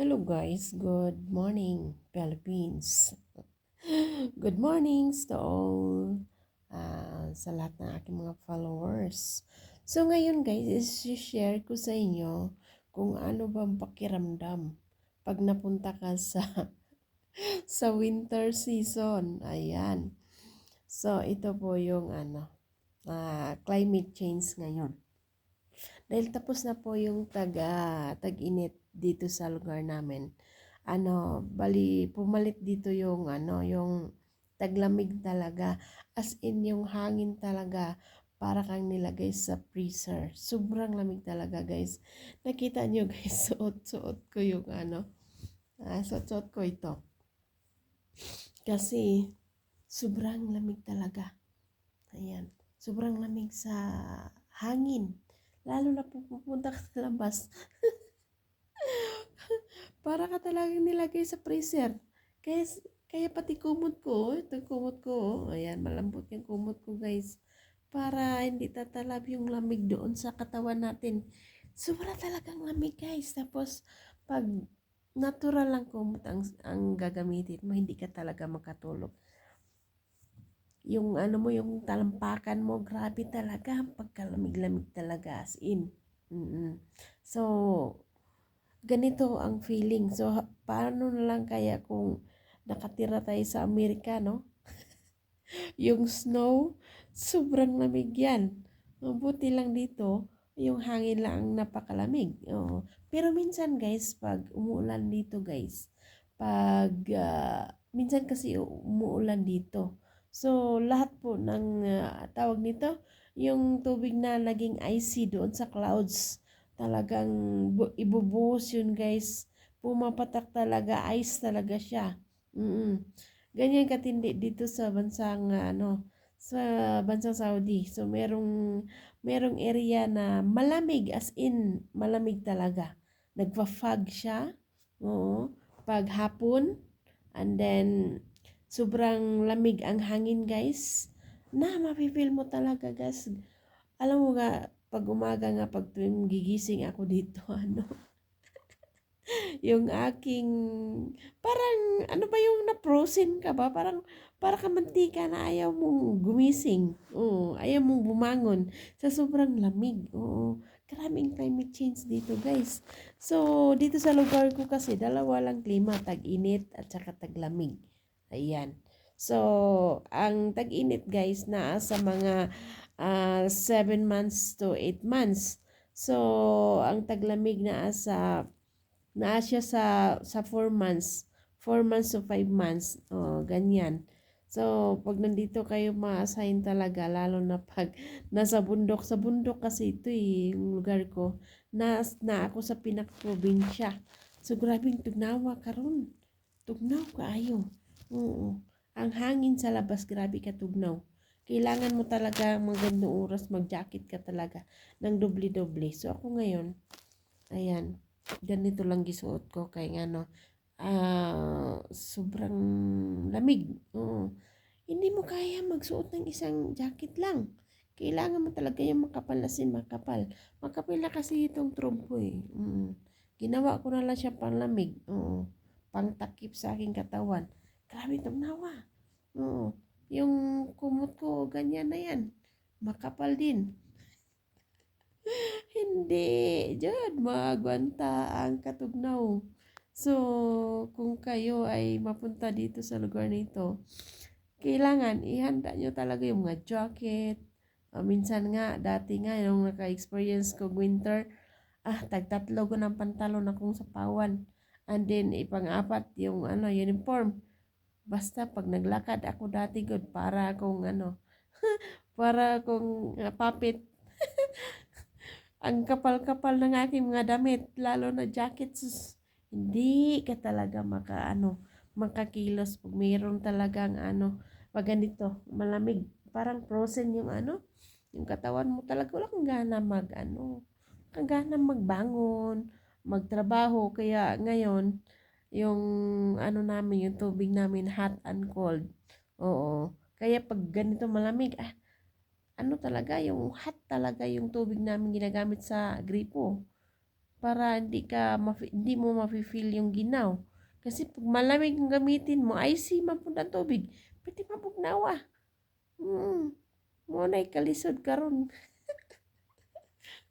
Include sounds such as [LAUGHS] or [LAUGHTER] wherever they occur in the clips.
Hello guys, good morning Philippines. [GASPS] Good morning to all uh, sa lahat ng aking mga followers. So ngayon guys, is-share ko sa inyo kung ano bang pakiramdam pag napunta ka sa [LAUGHS] sa winter season. Ayan. So ito po yung ano, uh, climate change ngayon. Dahil tapos na po yung tag, uh, tag-init dito sa lugar namin. Ano, bali pumalit dito yung ano, yung taglamig talaga. As in yung hangin talaga para kang nilagay sa freezer. Sobrang lamig talaga, guys. Nakita nyo, [LAUGHS] guys, suot-suot ko yung ano. Ah, suot-suot ko ito. Kasi sobrang lamig talaga. Ayan. Sobrang lamig sa hangin. Lalo na pupunta ka sa labas. [LAUGHS] [LAUGHS] para ka talaga nilagay sa freezer. Kaya, kaya pati kumot ko, ito kumot ko, ayan, malambot yung kumot ko guys. Para hindi tatalab yung lamig doon sa katawan natin. Sobra talagang lamig guys. Tapos, pag natural lang kumot ang, ang gagamitin mo, hindi ka talaga makatulog. Yung ano mo, yung talampakan mo, grabe talaga. Pagkalamig-lamig talaga as in. Mm-mm. So, ganito ang feeling. So, paano na lang kaya kung nakatira tayo sa Amerika, no? [LAUGHS] yung snow, sobrang lamig yan. Mabuti lang dito, yung hangin lang ang napakalamig. Oo. Pero minsan guys, pag umuulan dito guys, pag uh, minsan kasi umuulan dito. So, lahat po ng uh, tawag nito, yung tubig na naging icy doon sa clouds talagang ibubuhos yun guys. Pumapatak talaga, ice talaga siya. Mm-mm. Ganyan katindi dito sa bansang ano, sa bansang Saudi. So merong merong area na malamig as in malamig talaga. Nagfa-fog siya. Oo. Pag hapon and then sobrang lamig ang hangin guys. Na mapipil mo talaga guys. Alam mo nga pag umaga nga, pag tuwing gigising ako dito, [LAUGHS] ano, yung aking, parang, ano ba yung na-frozen ka ba? Parang, para ka mantika na ayaw mong gumising. Oo, ayaw mong bumangon sa sobrang lamig. Oo, karaming climate change dito, guys. So, dito sa lugar ko kasi, dalawa lang klima, tag-init at saka tag-lamig. Ayan. So, ang tag-init, guys, na sa mga uh, ah, 7 months to 8 months. So, ang taglamig na sa na siya sa sa 4 months, 4 months to 5 months. Oh, ganyan. So, pag nandito kayo ma-assign talaga, lalo na pag [LAUGHS] nasa bundok. Sa bundok kasi ito eh, yung lugar ko. Na, na ako sa pinakprobinsya. So, grabing tugnawa karon Tugnaw kaayo. Oo. Ang hangin sa labas, grabe ka tugnaw kailangan mo talaga magandang oras mag-jacket ka talaga ng doble-doble. So ako ngayon, ayan, ganito lang gisuot ko kay ano, uh, sobrang lamig. Oo. Hindi mo kaya magsuot ng isang jacket lang. Kailangan mo talaga yung makapal na sin, makapal. Makapal na kasi itong trompo eh. Mm. Ginawa ko na lang siya panlamig. Oo. Pangtakip sa aking katawan. Grabe itong nawa. Oo. Yung kumot ko, ganyan na yan. Makapal din. [LAUGHS] Hindi, dyan, magwanta ang katugnaw. So, kung kayo ay mapunta dito sa lugar nito, kailangan ihanda nyo talaga yung mga jacket. Uh, minsan nga, dati nga, yung naka-experience ko winter, ah, tagtatlo ko ng pantalon akong sapawan. And then, ipang-apat yung ano, uniform. Basta pag naglakad ako dati good para akong ano, [LAUGHS] para akong uh, puppet. [LAUGHS] Ang kapal-kapal ng aking mga damit, lalo na jackets. Hindi ka talaga maka ano, makakilos pag mayroon talagang ano, pag ganito, malamig. Parang frozen yung ano, yung katawan mo talaga wala kang gana mag ano, kang gana magbangon, magtrabaho. Kaya ngayon, yung ano namin, yung tubig namin hot and cold. Oo. Kaya pag ganito malamig, ah, ano talaga, yung hot talaga yung tubig namin ginagamit sa gripo. para hindi ka hindi mo mafe-feel yung ginaw. Kasi pag malamig ang gamitin mo, man po na tubig, pwede mabugnawa. Mm. Mo na kalisod karon.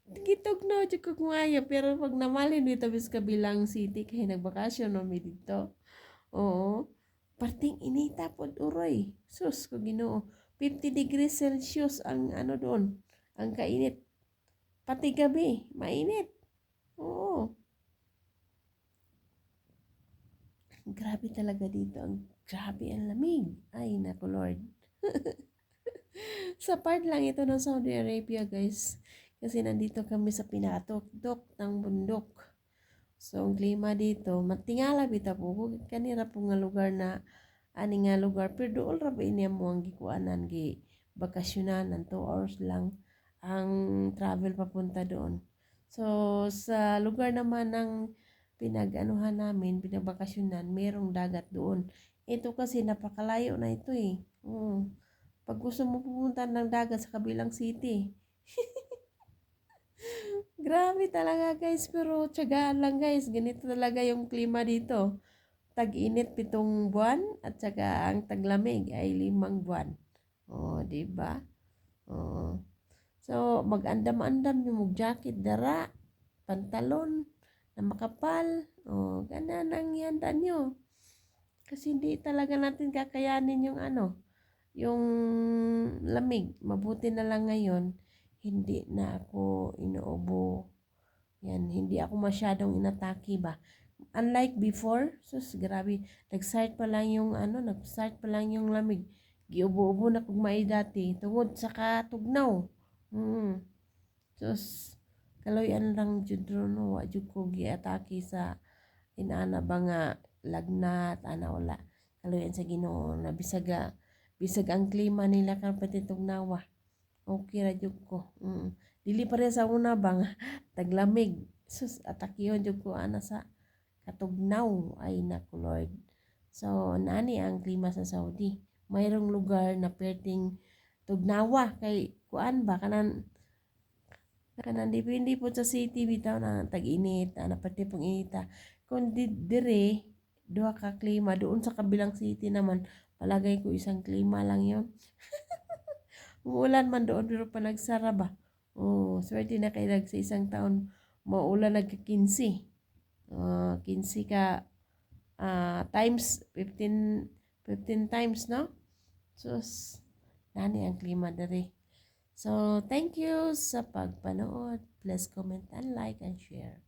Gitugnaw jud ko ngayo pero pag namalin dito bis kabilang city kay nagbakasyon no dito. Oo. Parting inita pod uroy. Sus ko Ginoo. 50 degrees Celsius ang ano doon. Ang kainit. Pati gabi, mainit. Oo. Grabe talaga dito. Ang grabe ang lamig. Ay, naku Lord. [LAUGHS] sa part lang ito ng Saudi Arabia, guys. Kasi nandito kami sa pinatok-dok ng bundok. So, ang klima dito, matingala bita po. Kanira po nga lugar na ani nga lugar. Pero doon ra ba ini mo ang gikuanan gi bakasyonan ng 2 hours lang ang travel papunta doon. So, sa lugar naman ng pinag-anuhan namin, pinabakasyonan, merong dagat doon. Ito kasi napakalayo na ito eh. Oo. Pag gusto mo pumunta ng dagat sa kabilang city. [LAUGHS] Grabe talaga guys, pero tiyagaan lang guys. Ganito talaga yung klima dito. Tag-init pitong buwan at saka ang taglamig ay limang buwan. Oh, di ba? Oh. So, mag-andam-andam yung mag-jacket, dara, pantalon, na makapal. Oh, ganun ang ihanda nyo. Kasi hindi talaga natin kakayanin yung ano, yung lamig. Mabuti na lang ngayon, hindi na ako inuubo. Yan, hindi ako masyadong inatake ba. Unlike before, sus, grabe, nag-start pa lang yung ano, nag-start pa lang yung lamig. Giubo-ubo na kung may dati, tungod sa katugnaw. Hmm. Sus, kaloyan lang jud ro no, wa jud ko giatake sa inana ba nga lagnat, ana wala. Kaloyan sa Ginoo na bisaga bisag ang klima nila kan pati tugnawa. Okay ra jud ko. Mm. Dili pa rin sa una bang [LAUGHS] taglamig. Sus atakyon jud ko ana sa katugnaw ay naku Lord. So nani ang klima sa Saudi. Mayroong lugar na pwedeng tugnawa kay kuan ba kanan kanan depende po sa city bitaw na tag-init ana pati pong inita kun di dire duha ka klima doon sa kabilang city naman palagay ko isang klima lang yon [LAUGHS] Umuulan man doon pero pa nagsara ba oh swerte na kay sa isang taon maulan nagka 15 uh, 15 ka ah, times 15 15 times no so nani ang klima dere So, thank you sa pagpanood. Please comment and like and share.